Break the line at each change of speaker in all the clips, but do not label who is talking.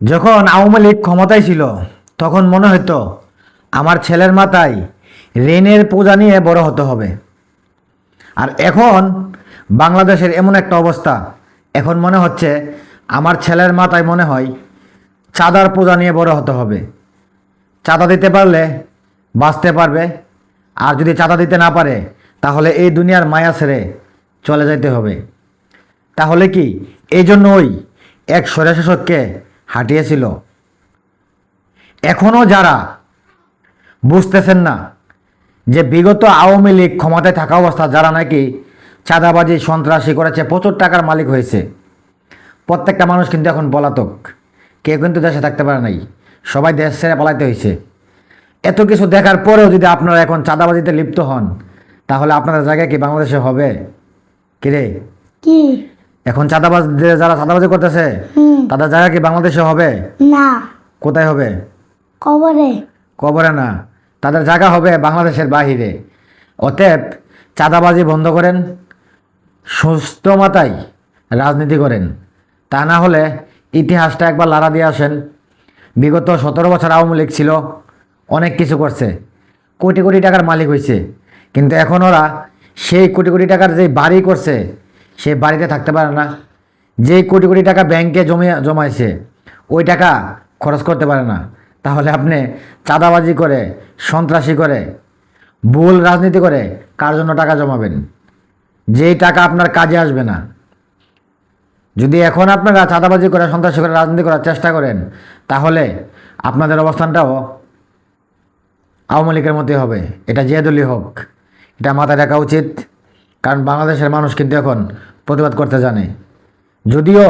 যখন আওয়ামী লীগ ক্ষমতায় ছিল, তখন মনে হতো আমার ছেলের মাথায় ঋণের পূজা নিয়ে বড় হতে হবে। আর এখন বাংলাদেশের এমন একটা অবস্থা, এখন মনে হচ্ছে আমার ছেলের মাথায় মনে হয় চাঁদার পূজা নিয়ে বড় হতে হবে। চাঁদা দিতে পারলে বাঁচতে পারবে, আর যদি চাঁদা দিতে না পারে, তাহলে এই দুনিয়ার মায়া ছেড়ে চলে যেতে হবে। তাহলে কি? এই জন্যই এক স্বৈরশাসককে হাঁটিয়েছিল। এখনও যারা বুঝতেছেন না যে বিগত আওয়ামী লীগ ক্ষমতায় থাকা অবস্থা, যারা নাকি চাঁদাবাজি, সন্ত্রাসী করেছে, প্রচুর টাকার মালিক হয়েছে। প্রত্যেকটা মানুষ কিন্তু এখন পলাতক। কেউ কিন্তু দেশে থাকতে পারে নাই। সবাই দেশ ছেড়ে পালাইতে হয়েছে। এত কিছু দেখার পরেও যদি আপনারা এখন চাঁদাবাজিতে লিপ্ত হন, তাহলে আপনাদের জায়গায় কি বাংলাদেশে হবে? কিরে
কি?
এখন চাঁদাবাজ যারা চাঁদাবাজি করতেছে তাদের জায়গা কি বাংলাদেশে হবে?
না।
কোথায় হবে?
কবরে।
কবরে না। তাদের জায়গা হবে বাংলাদেশের বাহিরে। অতএব চাঁদাবাজি বন্ধ করেন সুস্থ মাতায় রাজনীতি করেন। তা না হলে ইতিহাসটা একবার লাড়া দিয়ে আসেন। বিগত সতেরো বছর আওয়ামী লীগ ছিল অনেক কিছু করছে। কোটি কোটি টাকার মালিক হয়েছে কিন্তু এখন ওরা সেই কোটি কোটি টাকার যে বাড়ি করছে সেই বাড়িতে থাকতে পারে না। যেই কোটি কোটি টাকা ব্যাংকে জমে, জমাইছে, ওই টাকা খরচ করতে পারে না। তাহলে আপনি চাঁদাবাজি করে, সন্ত্রাসী করে, ভুল রাজনীতি করে কার জন্য টাকা জমাবেন? যেই টাকা আপনার কাজে আসবে না। যদি এখন আপনারা চাঁদাবাজি করে, সন্ত্রাসী করে, রাজনীতি করার চেষ্টা করেন, তাহলে আপনাদের অবস্থানটাও আওয়ামী লীগের মতোই হবে। এটা যে হোক, এটা মাথায় রাখা উচিত। কারণ বাংলাদেশের মানুষ কিন্তু এখন প্রতিবাদ করতে জানে। যদিও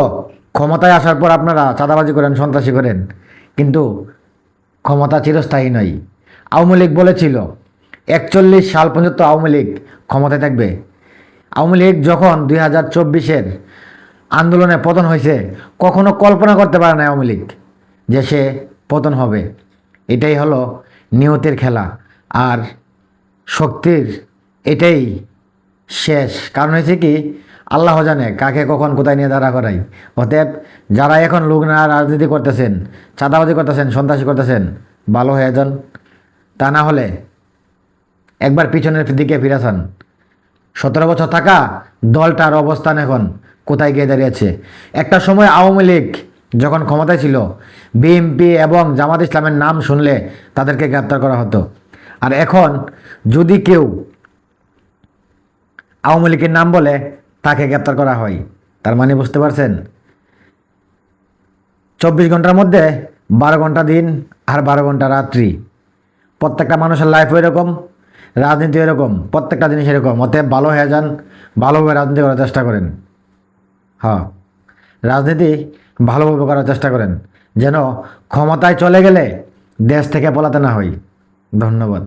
ক্ষমতায় আসার পর আপনারা চাঁদাবাজি করেন, সন্ত্রাসী করেন, কিন্তু ক্ষমতা চিরস্থায়ী নয়। আওয়ামী লীগ বলেছিল, একচল্লিশ সাল পর্যন্ত আওয়ামী লীগ ক্ষমতায় থাকবে। আওয়ামী লীগ যখন দুই হাজার চব্বিশের আন্দোলনে পতন হয়েছে, কখনো কল্পনা করতে পারে না আওয়ামী লীগ যে সে পতন হবে। এটাই হলো নিয়তের খেলা। আর শক্তির এটাই শেষ। কারণ হয়েছে কি, আল্লাহ জানে কাকে কখন কোথায় নিয়ে দাঁড়া করাই অতএব যারা এখন লোক না রাজনীতি করতেছেন, চাঁদাবাজি করতেছেন, সন্ত্রাসী করতেছেন, ভালো হয়ে যান। তা না হলে একবার পিছনের দিকে ফিরেছেন সতেরো বছর থাকা দলটার অবস্থান এখন কোথায় গিয়ে দাঁড়িয়েছে একটা সময় আওয়ামী লীগ যখন ক্ষমতায় ছিল, বিএনপি এবং জামাত ইসলামের নাম শুনলে তাদেরকে গ্রেপ্তার করা হতো। আর এখন যদি কেউ আওয়ামী লীগের নাম বলে তাকে গ্রেপ্তার করা হয়। তার মানে বুঝতে পারছেন? চব্বিশ ঘণ্টার মধ্যে বারো ঘণ্টা দিন আর বারো ঘণ্টা রাত্রি। প্রত্যেকটা মানুষের লাইফ এরকম রাজনীতি এরকম প্রত্যেকটা জিনিস এরকম। অতএব ভালো হয়ে যান, ভালোভাবে রাজনীতি করার চেষ্টা করেন। হ্যাঁ রাজনীতি ভালোভাবে করার চেষ্টা করেন। যেন ক্ষমতায় চলে গেলে দেশ থেকে পলাতে না হয় ধন্যবাদ।